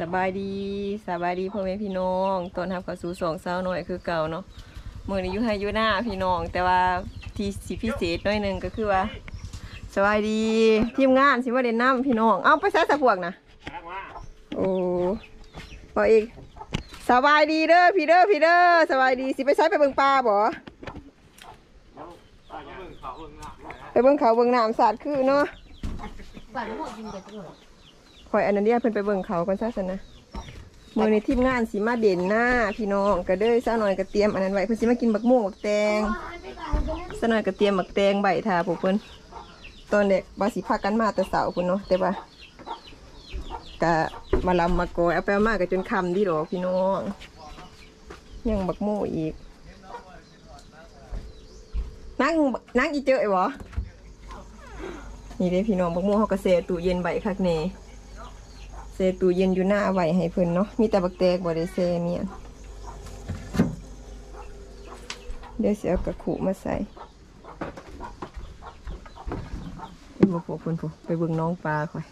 สบายดีสบายดีพ่อแม่พี่น้องตอนทับเข้าสู่สองสาหน่อยคือเก่าเนาะมือนี้ยู่ให้ยู่หน้าพี่น้อง แต่ว่าที่สิพิเศษหน้อยหนึ่งก็คือว่าสบายดีทีมงานสิว่าเด่นน้ำพี่น้อง เอาไปใส่สะพวกนะโอ้พออีกสบายดีเด้อพี่เด้อพี่เด้อสบายดีสิไปใช้ไปเบิ่งปลาบ่ไปเบิ่งเขาเบิ่งน้ำสาดคือเนาะ คอยอนันเดียเพิ่นไปเบิ่งเขากันซะสันนะมือในทีมงานสีมาเด่นหน้าพี่น้องก็เด้อซะหน่อยก็เตรียมอันนั้นไว้เพิ่นสิมากินบักม่วงบักแตงซะหน่อยก็เตรียมบักแตงใบทาพวกเพิ่นตอนเด็กบาสิพากันมาแต่เสาพุ่นเนาะแต่ว่าก็มาลำมาโกยเอาไปเอามาก็จนคำดีดอกพี่น้องยังบักม่วงอีก นั่งนั่งอีเจอไอ้บ่นี่เด้พี่น้องบักม่วงเขาก็เซตู้เย็นใบคักแน่ เซตู้เย็นอยู่หน้าไว้ให้เพิ่นเนาะมีแต่บักแตกบ่ได้เซเมียเดี๋ยวเสิเอากระขุมาใส่ไปบอกพวกเพิ่นพวกไปเบิ่งน้องปลาค่อย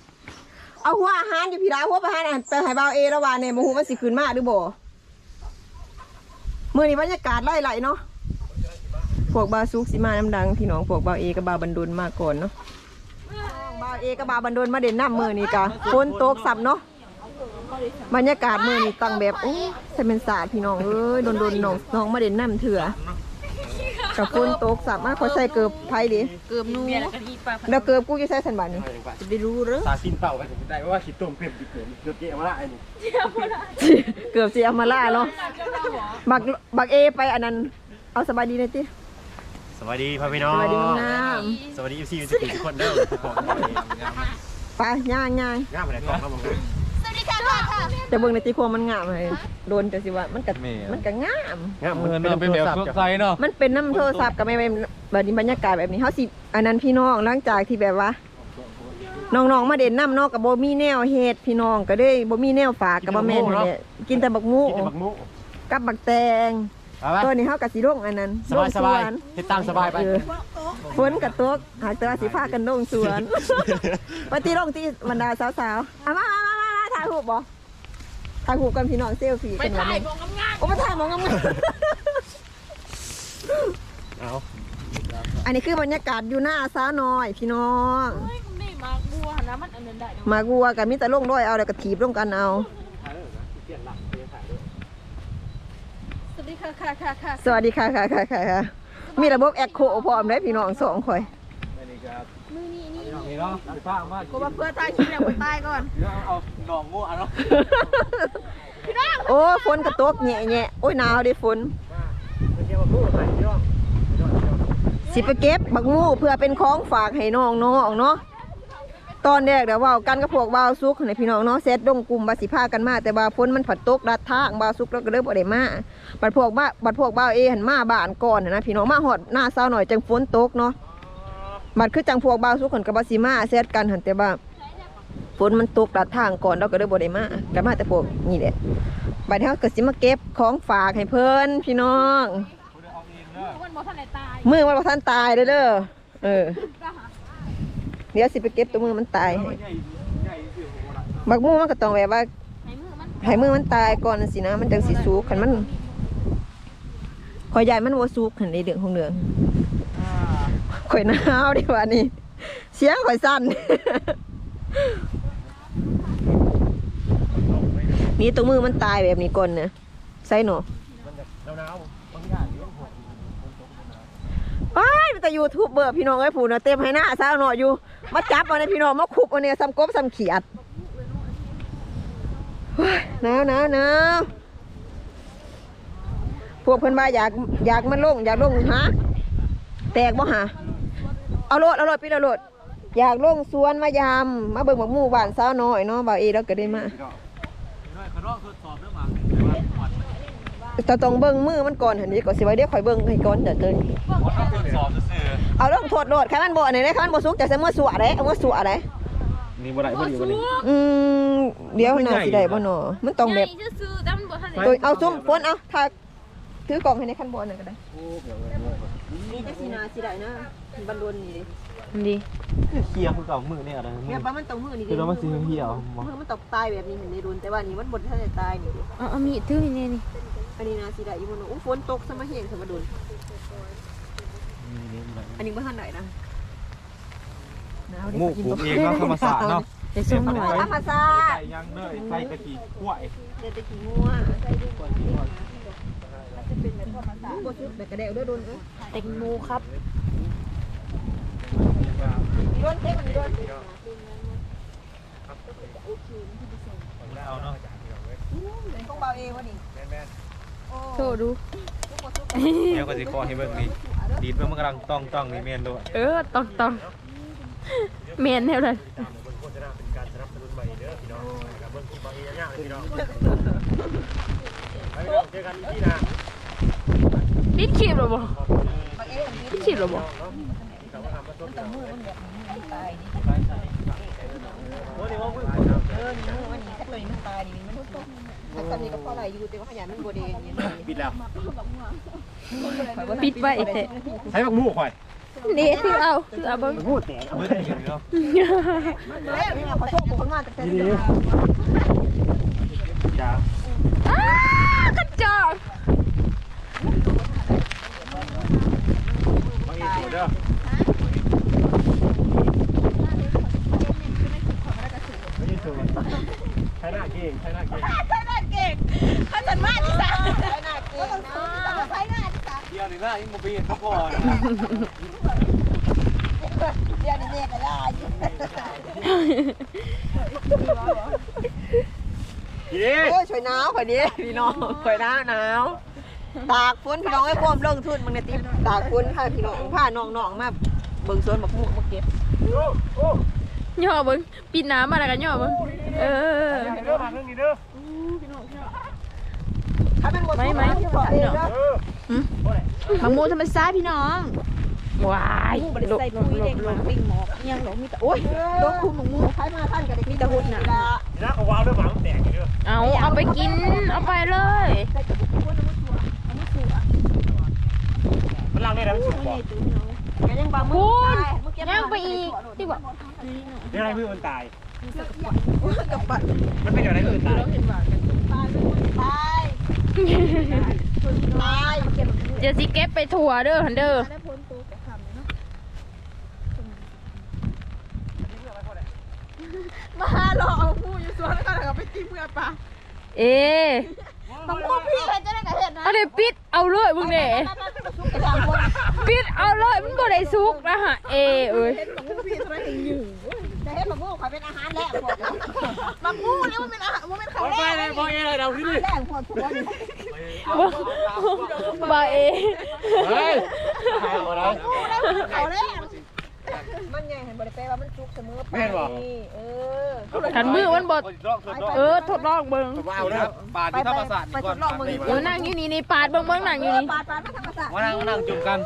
เอาหัวอาหารอยู่พี่ดาหัวอาหารอันไปให้บ่าเอแล้วว่าเนี่ยบ่ฮู้มันสิขึ้นมาหรือบ่มื้อนี้บรรยากาศไล่ๆเนาะพวกบาซุกสิมาน้ำดังพี่น้องพวกบาเอกับบาบันดุลมาก่อนเนาะ เอกับบาวบันดุลมาเด่นน้ำมือนี่กะฝนตกสับเนาะบรรยากาศมือนี่ตั้งแบบโอ้ใช่เป็นศาสตร์พี่น้องเอ้ยโดนโดนๆน้องน้องมาเด่นน้ำเถื่อกับฝนตกสับมากเขาใส่เกือบไผ่ดิเกือบนูแล้วเกือบกูจะใส่สันบานนี่จะได้รู้หรือสาสินเป่าไปถึงได้ว่าขีดต้มเพิ่มดีเกินเกือบเกี่ยวมาละไอ้นี่เกือบจะเอามาล่าเนาะบักบักเอไปอันนั้นเอาสบายดีนะจิ สวัสดีพ่อพี่น้สองบายดีน้องน้สวัสดีซีทุกทุกคนเด้อทุกคนำไปย่างย่างงามอะไรกล้องครับผมแต่เบิ่งในตีควงมันงามเลยโดนแต่สิว่ามันก็มันก็งาม งามเงินเราเป็นแบบสดใสเนาะมันเป็นน้ำโทรศัพท์กับไม่เป็นแบบนี้บรรยากาศแบบนี้เขาสิอันนั้นพี่น้องหลังจากที่แบบว่าน้องๆมาเด่นน้ำเนอกกับโบมีแนวเฮ็ดพี่น้องก็ได้โบมีแนวฝากกับบ่แม่นเนี่ยกินแต่บักมูกินบักมุกับบักแตง เอาไปตัวนี้เขากับสีร่งอันนั้นสบายสบายลงวนเฮ็ดตามสบายไป เออฝนกับตกหากแต่ว่าสีผ้ากันลงสวนปฏิลงที่บรรดาสาวๆเอามามามามาถ่ายรูปบ่ถ่ายรูปกันพี่น้องเซลฟี่กันวันนี้โอ้มาถ่ายหมองงามๆเอาอันนี้คือบรรยากาศอยู่หน้าสาวน้อย พี่น้องเฮ้ยมันได้มาบัวนะมันอันนั้นได้มากัวกับมิตรลงด้วยเอาแล้วก็ถีบลงกันเอา สวัสดี ค่ะค่ะค่ะค่ะสวัสดีค่ะค่ะค่ะค่ะค่ะมีระบบแอคโคพร้อมได้พี่น้องสองคอยมือนี่นี่นี่เนาะไปป้ามากูมาเพื่อตายคิดแล้วกูตายก่อนเอาหนองงูอะเนาะโอ้ฝนกระตกแง่แง่โอ้ยหนาวเด้ฝนสิไปเก็บบักงูเพื่อเป็นของฝากให้น้องน้องเนาะ ตอนแรกเดี๋ยวเว่ากันกับพวกบ่าวซุกในพี่น้องเนาะเซตดงกลุ่มบาสิพากันมา แต่ว่าฝนมันผัดตกดัดทางบ่าวซุกแล้วก็เริ่มบ่ได้มาบัดพวกบ้าบัดพวกบ่าวเอหันมาบ้านก่อนน่ะนะพี่น้องมาฮอดหน้าเศร้าหน่อยจังฝนตกเนาะบัดคือจังพวกบ่าวซุกคนกับบาสิมาเซตกันหันแต่ว่าฝนมันตกดัดทางก่อนเราก็เลยบ่ได้มากันมาแต่พวกนี่แหละบัดเฮาก็สิมาเก็บของฝากให้เพิ่นพี่น้องมันบ่ทันได้ตายมือมันบ่ทันตายเด้อเด้อเออ เดี๋ยวสิไปเก็บตัวมือมันตายให้บักมูมันก็ต้องแบบว่าให้มือมันให้มือมันตายก่อนสินะ มันจังสิสุกคันมันข่อยใหญ่มันบ่สุกหันในเดืองของเดืองข่อยหนาวดีกว่านี่เสียงข่อยสั่นนี่ตัวมือมันตายแบบนี้ก่อนนะใส่หนูหนาวๆบางอย่างเลี้ยงหัวไปแต่ยูทูบเบอร์พี่น้องไอ้ผู้นะเต็มให้หน้าสาวหน่อยอยู่ มาจับเอาในพี่น้องมาคุบเอาเนี่ยซ้ำกบซ้ำเขียดหนาวหนาวหนาวพวกเพิ่อนว่าอยากอยากมันลงอยากลงฮะแตกบ่หะเอาโลดเอาโลดพี่เอาโลดอยากลงสวนมายามมาเบิ่งบักมู่บ้านสาวน้อยเนาะบ่าวเอแล้วก็ได้มาเขาลองทดสอบเรื่องหมาแต่ต้องเบิ่งมือมันก่อนหันนี้ก่อนสิไว้เดี๋ยวข่อยเบิ่งให้ก่อนเดี๋ยวเจอ เขาทดสอบซื่อเอาลงโทษโลดคันมันบ่อันไหนได้คันมันบ่สุกจะใส่มือสัวเด้เอามือสัวเด้นี่บ่ได้บ่ดีบ่ดีอืมเดี๋ยวน่าสิได้บ่หนอมันต้องแบบซื่อๆแต่มันบ่ทันได้ตัวเอาซุ้มฝนเอาถ้าถือกล่องให้ในขั้นบนหน่อยก็ได้นี่จะสีนาสีได้นะบันดนนี่ดิมันดีเคลียร์คือเก่ามือเนี่ยอะไรเนี่ยปลามันตกมือนี่ดิคือเรามาซื้อเหี่ยวมือมันตกตายแบบนี้เห็นในรุนแต่ว่านี่มันบดท่านจะตายนี่ดิเอาเอามีดถือนี่นี่อันนี้นะสีได้อีมันอู้ฝนตกสมาเห็นสมาดุน อันนี้บ่ทันไหนนะหมูปลูกเองเนาะธรรมศาสตร์เนาะเดี๋ยวส่งหน่อยธรรมศาสตร์ใส่ยังเนยใส่กะทิขั้วไอ้เด็ดตะกี้งัวใส่ดีกว่าจะเป็นแบบธรรมศาสตร์บ่ชุดแบบกระเดวด้วยโดนเอ้ยแตงโมครับโดนเท่มันโดนเอาเนาะต้องเบาเองวะนี่โชว์ดู เดี๋ยวก็สิขอให้เบิ่งนี่ดีดเบิ่งมันกำลังต้องต้องนี่แม่นด้วยเออต้องต้องเมนแนวนั้นโฆษณาเป็นการสนับสนุนใหม่เด้อพี่น้องกับเบิ่งคลิปบางอีอย่างเลยพี่น้องไปพี่น้องเจอกันอีกทีดหรอบ่บางเองปิดคลิปหรอบ่าก็ทำมาต้มยำเออนี่มือมันนี่แค่ตัวนี้ มันตายนี่มันตกแต่ตอนนี้ก็พอไหลอยู่แต่ว่าขยันมันบ่เดงนี่ปิดแล้วปิดไว้เถอะใช้บักมู่ข่อยนี่ถือเอาถือเอาบิ่มู่แตกเอาเบิ่งอย่างเนาะแล้วนี่ขอโทษผมมาแต่แต่ดีจ้าอ้ากระจอกบางอีตัวเด้อไม่ใช่ตัวใช้หน้าเก่งใช้หน้าเก่ง ข้าสันมาที่สาม ใช้หน้าเก่งนะใช้หน้าที่สาม เดี๋ยวนี่นะยังบ่ไปเห็นเขาก่อนเดี๋ยวนี้เนี่ยก็ได้ดีโอ้ยช่วยหนาวข่อยดิพี่น้องข่อยหนาวหนาวตากฝนพี่น้องให้ความลงทุนมึงเนี่ยติตากฝนพาพี่น้องพาน้องๆมาเบิ่งสวนบักม่วงมาเก็บย่อเบิ่งปิดน้ำมาแล้วกันย่อเบิ่งเออเด้อมาเรื่องนี้เด้อถ้าเป็นบ่ไม่ไหมขอเองเด้อเออมะม่ วงธรรมชาติพี่น้องว้ายลบลบลบลบปิ้งหมอกยังหลงมีแต่โอ้ยโดนคุมหนูมือใช้มาท่านก็ได้มีแต่หุ่นน่ะนี่นะเขาว้าวเด้อหมามันแตกเด้อเอาเอาไปกินเอาไปเลยมันล่างได้แล้วมันสุกบ่ก็ยังบางมืพูอดเมื่อกี้ย่างไปอีกที่บอกเดี๋ยวอะไรมือมันตายกับบัตรมันเป็นอะไรมือตายตายตาย ตายเดี๋ยวสิเก็บไปถั่วเด้อหันเด้อมาหลอกเอาผู้อยู่สวนแล้วก็เอาไปกินเพื่อปลาเอ๊ะบางผู้พี่จะได้กับเห็ดนะเอาเดี๋ยวปิดเอาเลยมึงเนี่ยปิดเอาเลยมันบ่ได้สุกนะฮะเอเอ้ยบางผู้พี่จะได้เห็นอยู่จะเห็นมะม่วงขอเป็นอาหารแรกพอบางผู้แล้วมันเป็นอาหารมันเป็นข้าวแรกเลยพอเองเลยเราที่นี่แรกพอทุกวัน บาเอเฮ้ยถ่ายเอาแล้วข้าวแรกมันใหญ่เห็นบริเปว่ามันจุกเสมอไปเออขันมือมันบดเออทดลองเบิ่งว้าวเด้อปาดที่ธรรมศาสตร์ไปนี่ทก่อนดลองมือเดี๋ยวนั่งอยู่นี่นี่ปาดเบิ่งเบิ่งนั่งอยู่นี่ปาดปาดมาทำภาษามานั่งมานั่งจุ่มกัน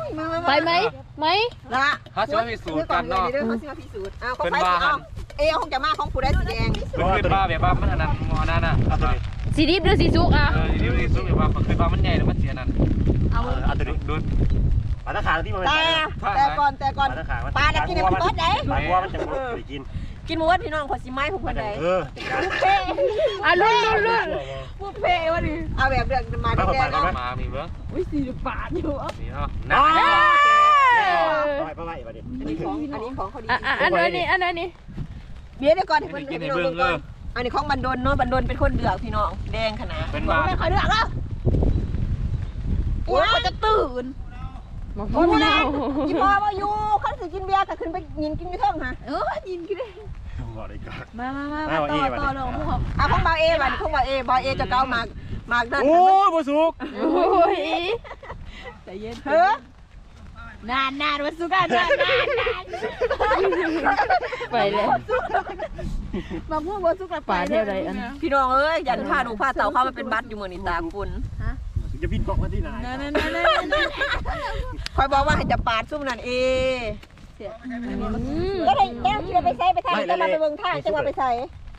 ไปไหมไหมละเขาสิมาพิสูจน์กันเนาะเดี๋ยวเขาสิมาพิสูจน์อ้าวเขาไปเอาเอคงจะมาของผู้ได้สีแดงเป็นเป็นบ้าแบบว่ามันอันนั้นมอนั่นน่ะเอาตัวนี้ สีดิบหรือสีสุกอะเออเดี๋ยวนี้สู้แบบว่าคือว่ามันใหญ่แล้วมันเสียนั่นเอา เอาตัวนี้ดูปลาตะขาที่มันแต่แต่ก่อนแต่ก่อน ปลาตะขาปลาจะกินมันเบิดได้ ปลาวัวมันจะหมดไปกินกินหมูพี่น้องขอสิไม้ผมคนใดเอออะลุ้นลุ้นลุ้นผู้เพ่วะดิเอาแบบเดือดมาไปแดก่อนงไปก่อนไหมมามีเบิ้งอุ้ยสี่สิบบาทอยู่อะนี่เนาะน้านะไปไปไปไปดิอันนี้ของอันนี้ของเขาดีอะอะอันนี้อันนี้เบี้ยได้ก่อนให้เพิ่นให้พี่น้องเบิ่งก่อน อันนี้ของบันดนเนาะบันดนเป็นคนเดือกพี่น้องแดงขนาดเป็นบ้า ไม่ค่อยเลือกแล้วโอ้ยเขาจะตื่นมะโอ้ม่วยงแดงอีพอมาอยู่คันสิกินเบียร์ก็ขึ้นไปยินกินอยู่เทิงฮะเออยินกินได้บอกเลยก่อน มามามามาต่อต่อลงพวกเขาอะของบาเอบัดของบาเอบาเอจะเก้ามากมากนั่นโอ้ยบ่สุกโอ้ยแต่เย็นเฮ้อนานนานวันสุกันนานนานนานไปเลย บางพวกวันสุกันป่าเท่าไรอันพี่น้องเอ้ยยันผ้าหนูผ้าเต่าเข้ามาเป็นบัตรอยู่มื้อนี้ตาคุณจะบินเกาะมาที่ไหนนานนานนานนานคอยบอกว่าให้จะปาดซุ่มนั่นเออืมก็ได้แก้วที่เราไปใส่ไปทางจะมาไปเบิ่งทางจะมาไปใส่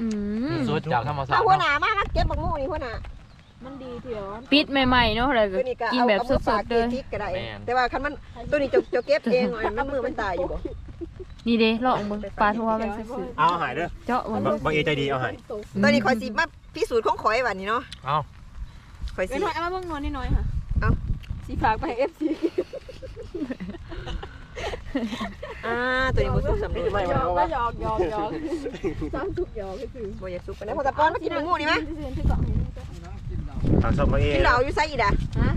อืมสุดจากธรรมศาสตเอาร์หัวหน้ามามาเก็บบักมู่นี่หัวหน้ามันดีเถียวปิดใหม่ๆเนาะแล้วก็ตัวนี้ก็กินเอาแบบเอาสมือฝาดกๆเกเลยทิกก็ได้แต่ว่าคันมันตัวนี้จะจะเก็บเองอะมันมือมันตายอยู่บ่ นี่เด้ลองเบิ่งปลาทัวมันซื่อเอาหายเด้อๆเจาะมันบ่บ่เอใจดีเอาหายตัวนี้คอยสิมาพิสูจน์ของข่อยวันนี้เนาะเอ้าข่อยเอ้สิยน้อยเอามาเบิ่งนวลนิดหน่อยค่ะเอ้า สีฝากไป FC อ่าตัวนี้บ่สุกสำเร็จไม่หยมันอกเอาก็วะหยอกหยอกหยอกสามทุกหยอกก็คือบ่อยากสุกปานใดพอตะป้อนมากินหมูนี่มั้ย ที่ก่อน เอาส่งมาเอกินเหล้าอยู่ไสอีกอะ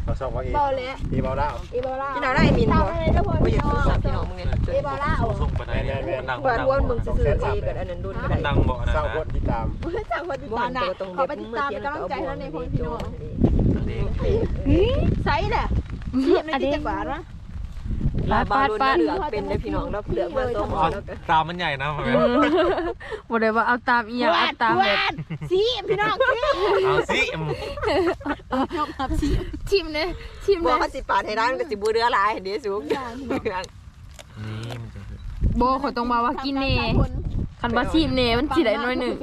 เอาส่งมาเอเบาเลยพี่เบาแล้วอีโบลากินเหล้าได้ไอ้มินบ่ตามอะไรทุกคนบ่อยากสุกสามพี่น้องมึงเนี่ยอีโบลาเอาส่งไปไหนเนี่ยมันดังเปิดดังรวนมึงซื่อๆเองกับอันนั้นดุนก็ได้ดังบ่นะเศร้าคนที่ตามจากคนติดบ่ตาอัมนนะตัวตรงขอไปติดตามเป็นกำลังใจแล้วในพงพี่น้องไซส์น่ะเทียบในที่จังหวัดวะ ลาบาลุนเหลือกเป็นได้พี่น้องเราเหลือกมาตัวหมอแล้วก็ตามมันใหญ่นะพ่อแม่บ่ได้ว่าเอาตามอีหยังเอาตามแบบสีพี่น้องสีเอาสิอืมชอบขับสีชิมเลยชิมบ่เลยเขาสิปาดให้ร้านก็สิบ่เรือหลายเด้สูงนี่มันจะคือโบขอยต้องมาว่ากินเน่คันว่าชิมเน่มันสิได้น้อยหนึง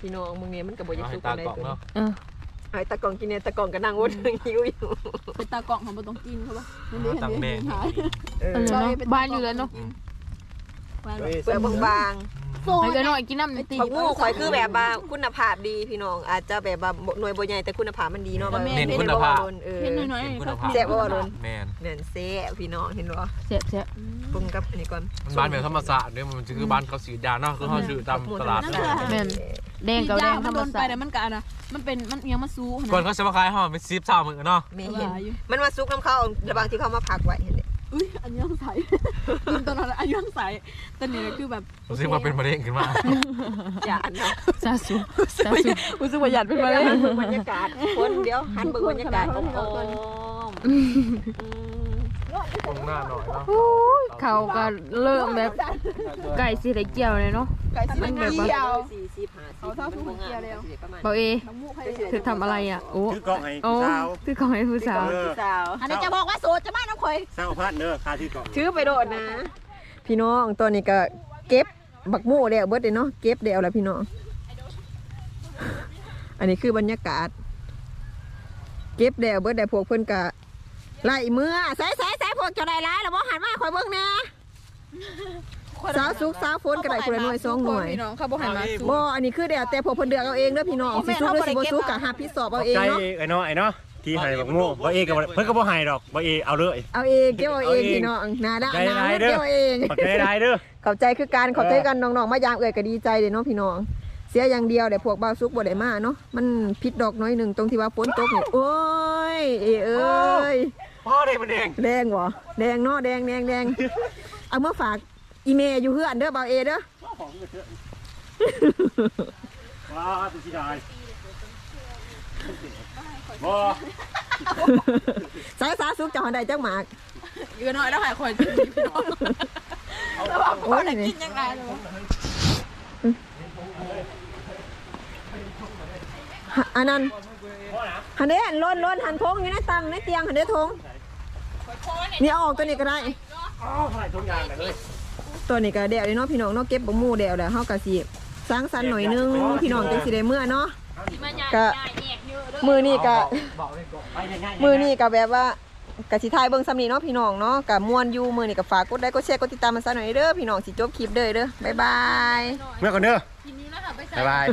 พี่น้องมึงเนี่ยมันก็บ่อยากเอาให้สุกตาปานใดกล่องเนาะเออ ไอ้ตะกล่องกินเนี่ยตะกล่องก็นั่งวนหิวอยู่เป็นตากล่องของบนตรงกินเขาปะมันดีตังแดงหายเออเออเนาะบ้านอยู่แล้วเนาะเปลือกบางโซ่ให้ก็น้อยกินน้ำๆผักมูข่อยคือแบบว่าคุณภาพดีพี่น้อง อาจจะแบบว่าหน่วยบ่ใหญ่แต่คุณภาพมันดีเนาะเน้นคุณภาพเออ เห็นหน่อยเน้นๆคุณภาพแซ่บบ่วะลุนแมนแม่นแซ่บพี่น้องเห็นบ่แซ่บแซ่บปรุงกับอันนี้ก่อนมันบ้านแบบธรรมศาสตร์เนี่ยมันจะคือบ้านเขาสีดาเนาะคือเขาซื้อตามตลาด แม่น แดงกับแดงธรรมมันโดนไปศาสตแต่ร์มันกะนะมันเป็นมันยังมาสู้ก่อนเขาจะมาขายห่อเป็นซิปซาวมือเนาะแม่เห็เห็นนมันมาซุกน้ำข้าวระบางที่เขามาพักไว้เห็นเด้อุ้ยอันยังใสกินตอนนั้นอันยังใสตอนนี้คือแบบรู้สึกว่าเป็นมะเร็งขึ้นมาอย่าอันเนาะซาสุซาสุรู้สึกว่าหยัดเป็นเดี๋มายวเลยหันเบิ่งบรรยากาศคนเดี๋ยวหันเบิ่งบรรยากาศโอ้โห ตรงหน้าหน่อยเนาะเขาก็เริ่มแบบไก่สิได้เกี่ยวเลยเนาะ ไก่สิมันแบบว่าสี่สิบห้าสิบเขาเท่าทุกคนเกียร์แล้วประมาณเบาเอน้ำมูกให้เธอทำอะไรอะ โอ้คือกล่องให้โอ้สาวคือของให้ผู้สาวเออสาวอันนี้จะบอกว่าโสดจะไม่น้ำข่อยสาวพัดเด้อค่าที่กล่องถือไปโดดนะ พี่น้องตัวนี้ก็เก็บบักหมูเดียวเบิดเลยเนาะ เก็บเดียวแล้วพี่น้อง อันนี้คือบรรยากาศ เก็บเดียวเบิดแต่พวกเพิ่นกะ ไล่เมื่อใส่ใส่ใส่พวกเจะได้ร้ายแล้วบ่หันมาคอยเบิ่งแหน่สาวสุกสาวฝนก็ได้คนละหน่วยสองหน่วยพี่น้องเขาบอกให้มาสู้บ่อันนี้คือเดียวแต่พวกเพิ่นเดือกเอาเองเด้อพี่น้องสิสุกหรือสิบ่สุกกะหาพิสอบเอาเองใจเนาะไอ้น้อยไอ้เนาะที่ให้บักโม่บ่เอกับเพิ่นก็บ่ให้ดอกบ่เอเอาเลยเอาเองเก็บเอาเองพี่น้องนาดาใจนาร้ายเก็เด้บอเอาเองขอบใจได้เด้อขอบใจคือการขอบใจกันน้องๆมายามเอ่ยก็ดีใจเลยเนาะพี่น้องเสียอย่างเดียวแต่พวกบ่าวซุกบ่ได้มาเนาะมันพิษดอกน้อยหนึ่งตรงที่ว่าฝนตกนี่โอ้ยเอยเอ้ย พ่อได้มันเองแดงวะแดงเนาะแดงแดงแดงเอามาฝากอีเมย์อยู่เฮือนเด้อบ่าวเอเด้อว้าตุสิได้บ่สายสาซุกจะหอได้จักหมากอยู่น้อยแล้วหายข่อยพี่น้องโอ้ยนี่กินยังไงเลยวะหะอันนั้นหันเด้อันล้นล้นหันทงอยู่ในตังในเตียงหันเด้ทง นี่เอาออกตัวนี้ก็ได้อ้าวให้ทุกอย่างเลยตัวนี้ก็เดวเลยเนาะพี่น้องเนาะเก็บบ่หมู่เดวแล้วเฮาก็สิสร้างสรรค์หน่อยนึงพี่น้องจังสิได้เมื่อเนาะก็มือนี่ก็มือนี่ก็แบบว่ากะสิทายเบิ่งซ้ำนี่เนาะพี่น้องเนาะก็ม่วนอยู่มือนี่ก็ฝากกดไลค์กดแชร์กดติดตามมาซะหน่อยเด้อพี่น้องสิจบคลิปเด้อเด้อบ๊ายบายเมื่อก่อนเด้อกินนี้แล้วค่ะไปใส่บ๊ายบาย